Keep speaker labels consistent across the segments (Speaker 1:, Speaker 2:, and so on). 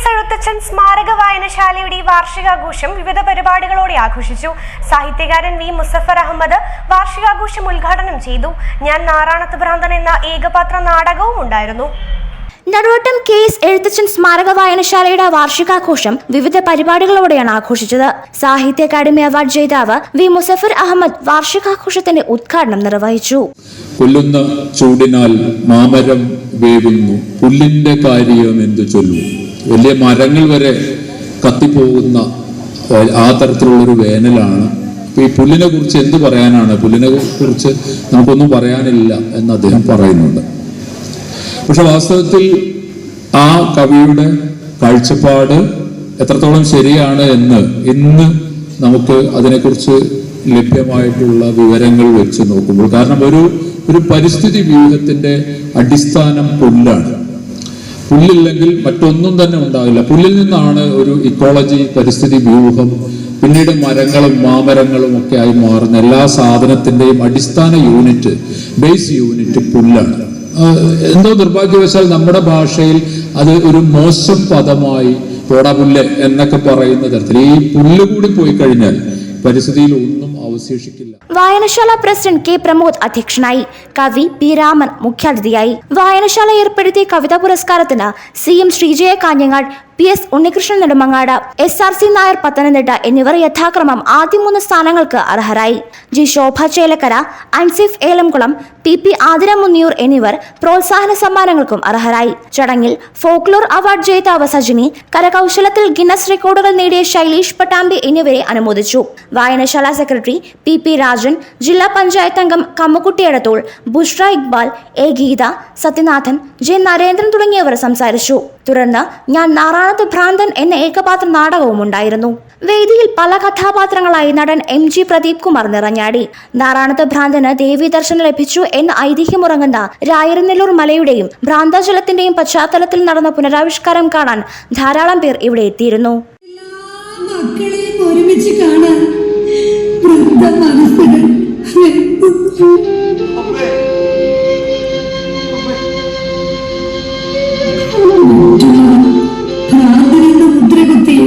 Speaker 1: S Ezhuthachan സ്മാരക വായനശാലയുടെ വാർഷികാഘോഷം വിവിധ പരിപാടികളോടെ ആഘോഷിച്ചു. സാഹിത്യകാരൻ വി മുസഫർ അഹമ്മദ് വാർഷികാഘോഷം ഉദ്ഘാടനം ചെയ്തു. ഞാൻ നാറാണത്ത് ഭ്രാന്തൻ എന്ന ഏകപാത്ര നാടകവും ഉണ്ടായിരുന്നു.
Speaker 2: നടുവട്ടം കെ എസ് എഴുത്തച്ഛൻ സ്മാരക വായനശാലയുടെ വാർഷികാഘോഷം വിവിധ പരിപാടികളോടെയാണ് ആഘോഷിച്ചത്. സാഹിത്യ അക്കാദമി അവാർഡ് ജേതാവ് വി മുസഫർ അഹമ്മദ് വാർഷികാഘോഷത്തിന്റെ ഉദ്ഘാടനം നിർവഹിച്ചു.
Speaker 3: കൊല്ലുന്ന ചൂടിനാൽ മാമരം വേവുന്നു. പുല്ലിന്റെ കാര്യം എന്തു ചൊല്ലു? വലിയ മരങ്ങൾ വരെ കത്തിപ്പോകുന്ന ആ തരത്തിലുള്ളൊരു വേനലാണ്. അപ്പൊ ഈ പുല്ലിനെ കുറിച്ച് എന്ത് പറയാനാണ്? പുല്ലിനെ കുറിച്ച് നമുക്കൊന്നും പറയാനില്ല എന്ന് അദ്ദേഹം പറയുന്നുണ്ട്. പക്ഷെ വാസ്തവത്തിൽ ആ കവിയുടെ കാഴ്ചപ്പാട് എത്രത്തോളം ശരിയാണ് എന്ന് ഇന്ന് നമുക്ക് അതിനെക്കുറിച്ച് ലഭ്യമായിട്ടുള്ള വിവരങ്ങൾ വെച്ച് നോക്കുമ്പോൾ. കാരണം ഒരു ഒരു പരിസ്ഥിതി വ്യൂഹത്തിന്റെ അടിസ്ഥാനം പുല്ലാണ്. പുല്ലില്ലെങ്കിൽ മറ്റൊന്നും തന്നെ ഉണ്ടാവില്ല. പുല്ലിൽ നിന്നാണ് ഒരു ഇക്കോളജി പരിസ്ഥിതി വ്യൂഹം പിന്നീട് മരങ്ങളും മാമരങ്ങളും ഒക്കെ ആയി മാറുന്ന എല്ലാ സാധനത്തിന്റെയും അടിസ്ഥാന യൂണിറ്റ് ബേസ് യൂണിറ്റ് പുല്ലാണ്. എന്തോ നിർഭാഗ്യവശാൽ നമ്മുടെ ഭാഷയിൽ അത് ഒരു മോശം പദമായി പോടാ പുല്ല് എന്നൊക്കെ പറയുന്ന തരത്തിൽ ഈ പുല്ല് കൂടി പോയി കഴിഞ്ഞാൽ പരിസ്ഥിതിയിൽ ഒന്നും അവശേഷിക്കില്ല.
Speaker 2: വായനശാല പ്രസിഡന്റ് കെ പ്രമോദ് അധ്യക്ഷനായി. കവി പി രാമൻ മുഖ്യാതിഥിയായി. വായനശാല ഏർപ്പെടുത്തിയ കവിതാ പുരസ്കാരത്തിന് C M Sreejaya Kanhangad P S Unnikrishnan Nedumangad S R C Nair Pathanamthitta എന്നിവർ യഥാക്രമം ആദ്യ മൂന്ന് സ്ഥാനങ്ങൾക്ക് അർഹരായി. G Shobha Chelakkara Ansif Elamkulam P P Athira Munniyur എന്നിവർ പ്രോത്സാഹന സമ്മാനങ്ങൾക്കും അർഹരായി. ചടങ്ങിൽ ഫോക്ലോർ അവാർഡ് ജേതാവ് സജിനി കരകൗശലത്തിൽ ഗിന്നസ് റെക്കോർഡുകൾ നേടിയ ശൈലീഷ് പട്ടാമ്പി എന്നിവരെ അനുമോദിച്ചു. വായനശാല സെക്രട്ടറി പി പി രാജൻ ജില്ലാ പഞ്ചായത്ത് അംഗം കമ്മക്കുട്ടിയടത്തോൾ ബുഷ്ര ഇക്ബാൽ എ ഗീത സത്യനാഥൻ ജെ നരേന്ദ്രൻ തുടങ്ങിയവർ സംസാരിച്ചു. തുടർന്ന് ഞാൻ നാറാണത്ത് ഭ്രാന്തൻ എന്ന ഏകപാത്ര നാടകവും ഉണ്ടായിരുന്നു. വേദിയിൽ പല കഥാപാത്രങ്ങളായി നടൻ എം ജി പ്രദീപ് കുമാർ നിറഞ്ഞാടി. നാറാണത്ത് ഭ്രാന്തന് ദേവി ദർശനം ലഭിച്ചു എന്ന ഐതിഹ്യമുറങ്ങുന്ന രായരനെല്ലൂർ മലയുടെയും ഭ്രാന്താചലത്തിന്റെയും പശ്ചാത്തലത്തിൽ നടന്ന പുനരാവിഷ്കാരം കാണാൻ ധാരാളം പേർ ഇവിടെ എത്തിയിരുന്നു.
Speaker 4: മക്കളെയും ഒരുമിച്ച് കാണാൻ വൃദ്ധ മനസ്സുകൾ ഭ്രാന്തനെന്ന് മുദ്രകുത്തി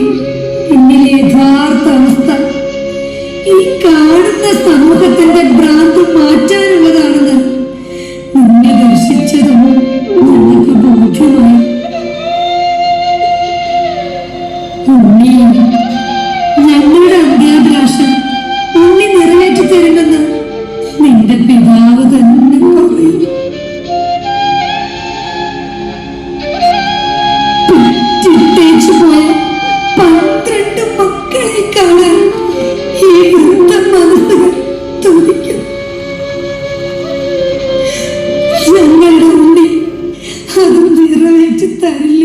Speaker 4: എന്നിലെ യഥാർത്ഥ അവസ്ഥ ഈ കാണുന്ന സമൂഹത്തിന്റെ നിന്നെ ദർശിച്ചതും ബോധ്യമായി. terrible.